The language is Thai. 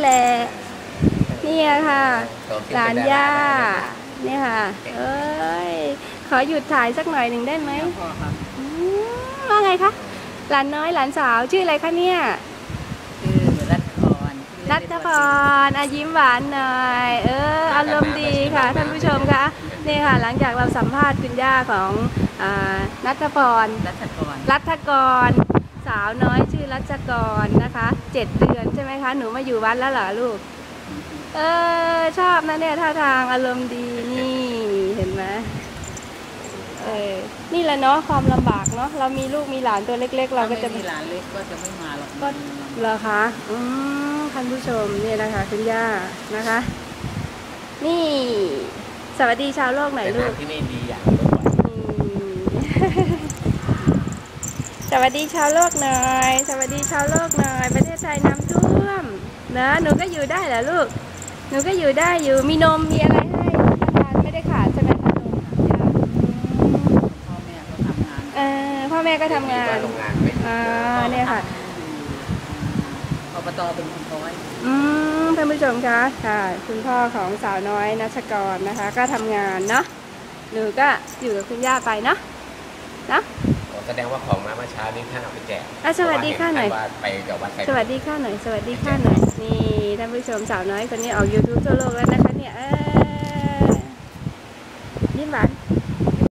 แหละเนี่ยค่ะโตขึ้หลานเป็ดรย่าได้เนี่ยค่ะ เอ้ย ขอหยุดถ่ายสักหน่อยหนึ่งได้ไหมพ่อครับอืมว่าไงคะหลานน้อยหลานสาวชื่ออะไรคะเนี่ยชื่อรัตพรรัตพรอายิ้มหวานหน่อยเอออารมณ์ดีค่ะท่านผู้ชมคะนี่ค่ะหลังจากเราสัมภาษณ์คุณย่าของอานัทพรรัตพรรัฐกร สาวน้อยชื่อรัชกรนะคะเจ็ดเดือนใช่ไหมคะ หนูมาอยู่วัดแล้วเหรอลูก เออชอบนะเนี่ยท่าทางอารมณ์ดีนี่เห็นไหมเออนี่แหละเนาะความลำบากเนาะเรามีลูกมีหลานตัวเล็ก ๆ เราก็จะถ้ไม่มีหลานเล็กก็จะไม่มาหรอกก็เหรอคะอืมท่านผู้ชมเนี่ยนะคะคุณย่านะคะ นี่สวัสดีชาวโลกหน่อยแต่ลูกน้ำที่นี่ดีอย่างรถไฟนี่ สวัสดีชาวโลกหน่อย สวัสดีชาวโลกหน่อย ประเทศไทยน้ำท่วมนะหนูก็อยู่ได้เหรอลูก หนูก็อยู่ได้อยู่ มีนม มีอะไรให้ทานไม่ได้ขาดใช่ไหมคะนมย่าอืมพ่อแม่ก็ทำงานเออพ่อแม่ก็ทำงานโรงงานไม่อ่าเนี่ยค่ะอบตเป็นคนร้อย อืมท่านผู้ชมคะค่ะ คุณพ่อของสาวน้อยนัชกรนะคะ ก็ทำงานเนาะ หนูก็อยู่กับคุณย่าไปเนาะ เนาะ แสดงว่าของมาเมื่อเช้านี้ท่านเอาไปแจกอะสวัสดีค่ะหน่อยเพราะว่าเห็ท่าว่าไปกับวัดไซสวัสดีค่ะหน่อย สวัสดีค่ะหน่อย นี่ท่านผู้ชมสาวน้อยคนนี้ออก YouTube ทั่วโลกแล้วนะคะเนี่ย